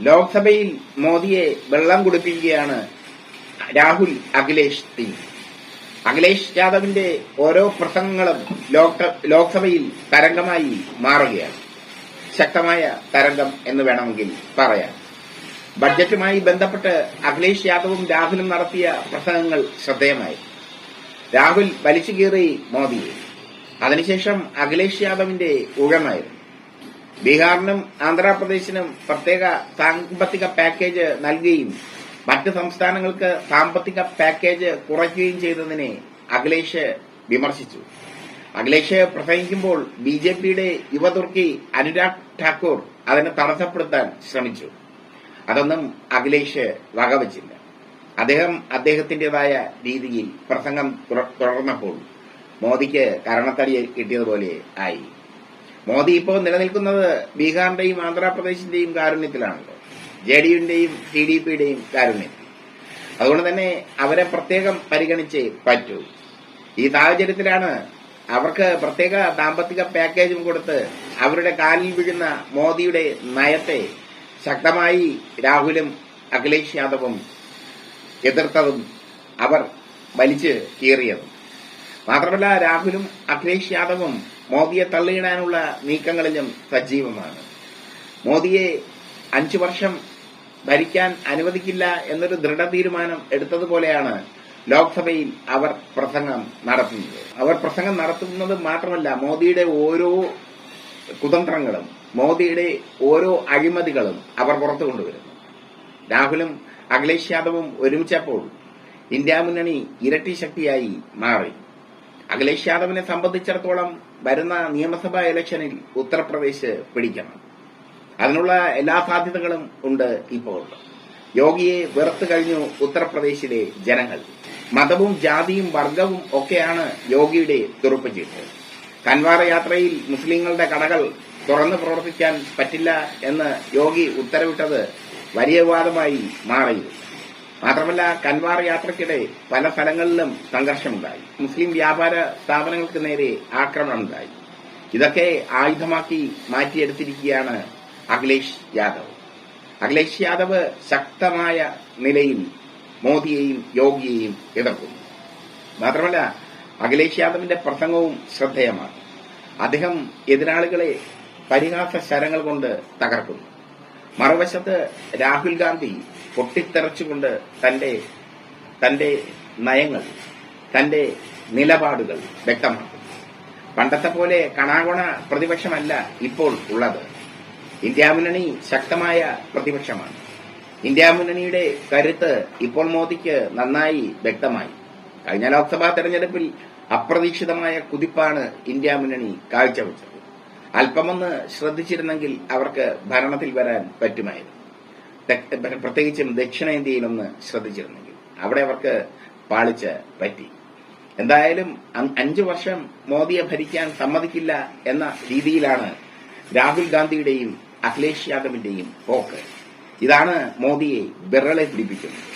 ലോക്സഭയിൽ മോദിയെ വെള്ളം കുടിപ്പിക്കുകയാണ് രാഹുൽ അഖിലേഷ് സിംഗ് അഖിലേഷ് യാദവിന്റെ ഓരോ പ്രസംഗങ്ങളും ലോക- ലോക്സഭയിൽ തരംഗമായി മാറുകയാണ്. ശക്തമായ തരംഗം എന്ന് വേണമെങ്കിൽ പറയാം. ബഡ്ജറ്റുമായി ബന്ധപ്പെട്ട് അഖിലേഷ് യാദവും രാഹുലും നടത്തിയ പ്രസംഗങ്ങൾ ശ്രദ്ധേയമായി. രാഹുൽ വലിച്ചു കീറി മോദിയെ. അതിനുശേഷം അഖിലേഷ് യാദവിന്റെ ഊഴമായിരുന്നു. ബീഹാറിനും ആന്ധ്രാപ്രദേശിനും പ്രത്യേക സാമ്പത്തിക പാക്കേജ് നൽകുകയും മറ്റ് സംസ്ഥാനങ്ങൾക്ക് സാമ്പത്തിക പാക്കേജ് കുറയ്ക്കുകയും ചെയ്തതിനെ അഖിലേഷ് വിമർശിച്ചു. അഖിലേഷ് പ്രസംഗിക്കുമ്പോൾ ബി ജെ പിയുടെ യുവതുർക്കി അനുരാഗ് ഠാക്കൂർ അതിനെ തടസ്സപ്പെടുത്താൻ ശ്രമിച്ചു. അതൊന്നും അഖിലേഷ് വകവച്ചില്ല. അദ്ദേഹം അദ്ദേഹത്തിന്റേതായ രീതിയിൽ പ്രസംഗം തുടർന്നപ്പോൾ മോദിക്ക് കരണത്തടി കിട്ടിയതുപോലെ ആയി. മോദി ഇപ്പോൾ നിലനിൽക്കുന്നത് ബീഹാറിന്റെയും ആന്ധ്രാപ്രദേശിന്റെയും കാരുണ്യത്തിലാണല്ലോ. ജെ ഡി യുടെയും ടി ഡി പിയുടെയും കാരുണ്യത്തിൽ അതുകൊണ്ട് തന്നെ അവരെ പ്രത്യേകം പരിഗണിച്ചേ പറ്റൂ. ഈ സാഹചര്യത്തിലാണ് അവർക്ക് പ്രത്യേക സാമ്പത്തിക പാക്കേജും കൊടുത്ത് അവരുടെ കാലിൽ വീഴുന്ന മോദിയുടെ നയത്തെ ശക്തമായി രാഹുലും അഖിലേഷ് യാദവും എതിർത്തതും അവർ വലിച്ചു കീറിയതും. മാത്രമല്ല രാഹുലും അഖിലേഷ് യാദവും മോദിയെ തള്ളിയിടാനുള്ള നീക്കങ്ങളിലും സജീവമാണ്. മോദിയെ അഞ്ചു വർഷം ഭരിക്കാൻ അനുവദിക്കില്ല എന്നൊരു ദൃഢ തീരുമാനം എടുത്തതുപോലെയാണ് ലോക്സഭയിൽ അവർ പ്രസംഗം നടത്തുന്നത്. അവർ പ്രസംഗം നടത്തുന്നത് മാത്രമല്ല മോദിയുടെ ഓരോ കുതന്ത്രങ്ങളും മോദിയുടെ ഓരോ അഴിമതികളും അവർ പുറത്തു കൊണ്ടുവരുന്നു. രാഹുലും അഖിലേഷ് യാദവും ഒരുമിച്ചപ്പോൾ ഇന്ത്യ മുന്നണി ഇരട്ടി ശക്തിയായി മാറി. അഖിലേഷ് യാദവിനെ സംബന്ധിച്ചിടത്തോളം വരുന്ന നിയമസഭാ ഇലക്ഷനിൽ ഉത്തർപ്രദേശ് പിടിക്കണം. അതിനുള്ള എല്ലാ സാധ്യതകളും ഉണ്ട് ഇപ്പോൾ. യോഗിയെ വെറുത്തു കഴിഞ്ഞു ഉത്തർപ്രദേശിലെ ജനങ്ങൾ. മതവും ജാതിയും വർഗവും ഒക്കെയാണ് യോഗിയുടെ തുറുപ്പുചീട്ട് കൻവാറ യാത്രയിൽ മുസ്ലിങ്ങളുടെ കടകൾ തുറന്നു പ്രവർത്തിക്കാൻ പറ്റില്ല എന്ന് യോഗി ഉത്തരവിട്ടത് വലിയ വിവാദമായി മാറിയിരുന്നു. മാത്രമല്ല കൻവാർ യാത്രയ്ക്കിടെ പല സ്ഥലങ്ങളിലും സംഘർഷമുണ്ടായി. മുസ്ലിം വ്യാപാര സ്ഥാപനങ്ങൾക്ക് നേരെ ആക്രമണമുണ്ടായി. ഇതൊക്കെ ആയുധമാക്കി മാറ്റിയെടുത്തിരിക്കുകയാണ് അഖിലേഷ് യാദവ്. അഖിലേഷ് യാദവ് ശക്തമായ നിലയിൽ മോദിയെയും യോഗിയെയും എതിർക്കുന്നു. മാത്രമല്ല അഖിലേഷ് യാദവിന്റെ പ്രസംഗവും ശ്രദ്ധേയമാണ്. അദ്ദേഹം എതിരാളികളെ പരിഹാസ ശരങ്ങൾ കൊണ്ട് തകർക്കുന്നു. മറുവശത്ത് രാഹുൽ ഗാന്ധി പൊട്ടിത്തെറിച്ചുകൊണ്ട് തന്റെ തന്റെ നയങ്ങൾ തന്റെ നിലപാടുകൾ വ്യക്തമാക്കും. പണ്ടത്തെ പോലെ കണാകുണ പ്രതിപക്ഷമല്ല ഇപ്പോൾ ഉള്ളത്. ഇന്ത്യ മുന്നണി ശക്തമായ പ്രതിപക്ഷമാണ്. ഇന്ത്യ മുന്നണിയുടെ കരുത്ത് ഇപ്പോൾ മോദിക്ക് നന്നായി വ്യക്തമായി. കഴിഞ്ഞ ലോക്സഭാ തെരഞ്ഞെടുപ്പിൽ അപ്രതീക്ഷിതമായ കുതിപ്പാണ് ഇന്ത്യ മുന്നണി കാഴ്ചവെച്ചത്. അല്പമൊന്ന് ശ്രദ്ധിച്ചിരുന്നെങ്കിൽ അവർക്ക് ഭരണത്തിൽ വരാൻ പറ്റുമായിരുന്നു. പ്രത്യേകിച്ചും ദക്ഷിണേന്ത്യയിലൊന്ന് ശ്രദ്ധിച്ചിരുന്നെങ്കിൽ അവിടെ അവർക്ക് പാളിച്ച പറ്റി. എന്തായാലും അഞ്ചു വർഷം മോദിയെ ഭരിക്കാൻ സമ്മതിക്കില്ല എന്ന രീതിയിലാണ് രാഹുൽ ഗാന്ധിയുടെയും അഖിലേഷ് യാദവിന്റെയും പോക്ക്. ഇതാണ് മോദിയെ വിറളെ പിടിപ്പിക്കുന്നത്.